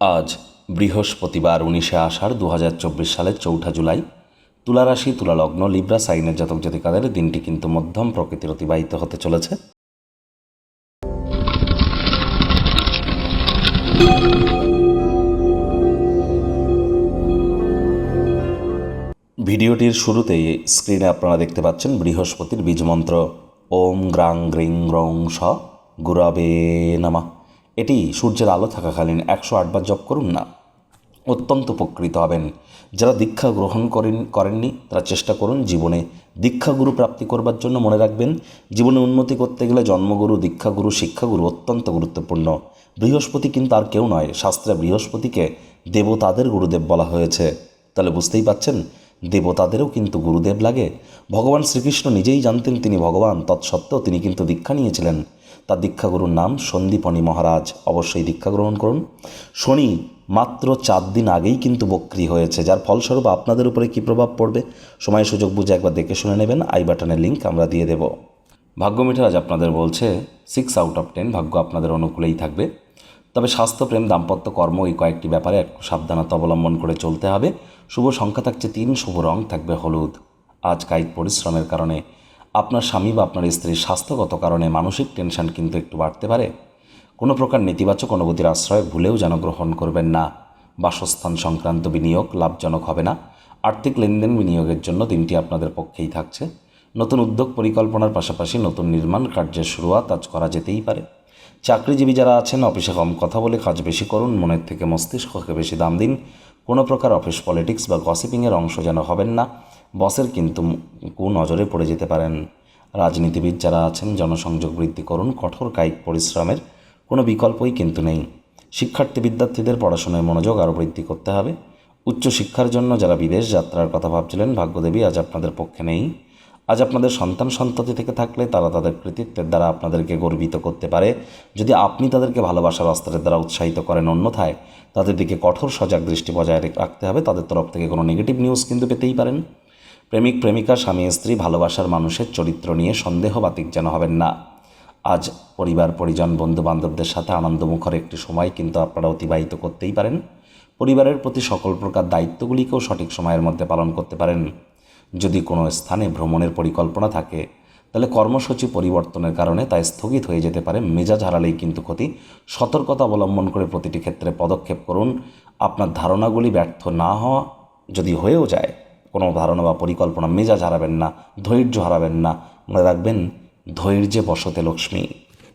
আজ বৃহস্পতিবার উনিশে আষাঢ় দু হাজার চব্বিশ সালের চৌঠা জুলাই তুলা রাশি তুলা লিব্রা, সাইনের জাতক জাতিকাদের দিনটি কিন্তু মধ্যম প্রকৃতির অতিবাহিত হতে চলেছে। ভিডিওটির শুরুতেই স্ক্রিনে আপনারা দেখতে পাচ্ছেন বৃহস্পতির বীজমন্ত্র। ওম গ্রাং গ্রিং রং স গুরাবে নামা। এটি সূর্যের আলো থাকাকালীন একশো আটবার জপ করুন না। অত্যন্ত উপকৃত হবেন। যারা দীক্ষা গ্রহণ করেন, করেননি, তারা চেষ্টা করুন জীবনে দীক্ষাগুরু প্রাপ্তি করবার জন্য মনে রাখবেন, জীবনে উন্নতি করতে গেলে জন্মগুরু দীক্ষাগুরু শিক্ষাগুরু অত্যন্ত গুরুত্বপূর্ণ। বৃহস্পতি কিন্তু আর কেউ নয়, শাস্ত্রে বৃহস্পতিকে দেবতাদের গুরুদেব বলা হয়েছে। তাহলে বুঝতেই পাচ্ছেন, দেবতাদেরও কিন্তু গুরুদেব লাগে। ভগবান শ্রীকৃষ্ণ নিজেই জানতেন তিনি ভগবান, তৎসত্ত্বেও তিনি কিন্তু দীক্ষা নিয়েছিলেন। তার দীক্ষাগুরুর নাম সন্দীপনী মহারাজ অবশ্যই দীক্ষা গ্রহণ করুন। শনি মাত্র চার দিন আগেই কিন্তু বক্রি হয়েছে, যার ফলস্বরূপ আপনাদের উপরে কী প্রভাব পড়বে? সময় সুযোগ বুঝে একবার দেখে শুনে নেবেন। আই বাটনের লিঙ্ক আমরা দিয়ে দেব। ভাগ্য মিটার আজ আপনাদের বলছে সিক্স আউট অফ টেন ভাগ্য আপনাদের অনুকূলেই থাকবে। তবে স্বাস্থ্যপ্রেম দাম্পত্য কর্ম এই কয়েকটি ব্যাপারে একটু সাবধানতা অবলম্বন করে চলতে হবে। শুভ সংখ্যা থাকছে তিন, শুভ রং থাকবে হলুদ। আজ কায়িক পরিশ্রমের কারণে আপনার স্বামী বা আপনার স্ত্রীর স্বাস্থ্যগত কারণে মানসিক টেনশন কিন্তু একটু বাড়তে পারে। কোনো প্রকার নেতিবাচক অনুভূতির আশ্রয় ভুলেও যেন গ্রহণ করবেন না। বাসস্থান সংক্রান্ত বিনিয়োগ লাভজনক হবে না। আর্থিক লেনদেন বিনিয়োগের জন্য দিনটি আপনাদের পক্ষেই থাকছে। নতুন উদ্যোগ পরিকল্পনার পাশাপাশি নতুন নির্মাণ কার্যের শুরুয়াত আজ করা যেতেই পারে। চাকরিজীবী যারা আছেন, অফিসে কম কথা বলে কাজ বেশি করুন। মনের থেকে মস্তিষ্ককে বেশি দাম দিন। কোনো প্রকার অফিস পলিটিক্স বা গসিপিংয়ের অংশ যেন হবেন না। বসের কিন্তু কু নজরে পড়ে যেতে পারেন। রাজনীতিবিদ যারা আছেন, জনসংযোগ বৃদ্ধি করুন, কঠোর কায়িক পরিশ্রমের কোনো বিকল্পই কিন্তু নেই। শিক্ষার্থী বিদ্যার্থীদের পড়াশোনায় মনোযোগ আরও বৃদ্ধি করতে হবে। উচ্চশিক্ষার জন্য যারা বিদেশ যাত্রার কথা ভাবছিলেন, ভাগ্যদেবী আজ আপনাদের পক্ষে নেই। আজ আপনাদের সন্তান সন্ততি থেকে থাকলে তারা তাদের কৃতিত্বের দ্বারা আপনাদেরকে গর্বিত করতে পারে। যদি আপনি তাদেরকে ভালোবাসার অস্ত্রের দ্বারা উৎসাহিত করেন অন্যথায়, তাদের দিকে কঠোর সজাগ দৃষ্টি বজায় রাখতে হবে। তাদের তরফ থেকে কোনো নেগেটিভ নিউজ কিন্তু পেতেই পারেন। প্রেমিক, প্রেমিকা, স্বামী, স্ত্রী, ভালোবাসার মানুষের চরিত্র নিয়ে সন্দেহ বাতিক যেন হবেন না। আজ পরিবার, পরিজন বন্ধু বান্ধবদের সাথে আনন্দমুখর একটি সময় কিন্তু আপনারা অতিবাহিত করতেই পারেন। পরিবারের প্রতি সকল প্রকার দায়িত্বগুলিকেও সঠিক সময়ের মধ্যে পালন করতে পারেন। যদি কোনো স্থানে ভ্রমণের পরিকল্পনা থাকে, তাহলে কর্মসূচি পরিবর্তনের কারণে তা স্থগিত হয়ে যেতে পারে। মেজাজ হারালেই কিন্তু ক্ষতি। সতর্কতা অবলম্বন করে প্রতিটি ক্ষেত্রে পদক্ষেপ করুন। আপনার ধারণাগুলি ব্যর্থ না হওয়া যদি হয়েও যায়, কোনো ধারণা বা পরিকল্পনা মেজাজ হারাবেন না, ধৈর্য হারাবেন না। মনে রাখবেন, ধৈর্যে বসতে লক্ষ্মী।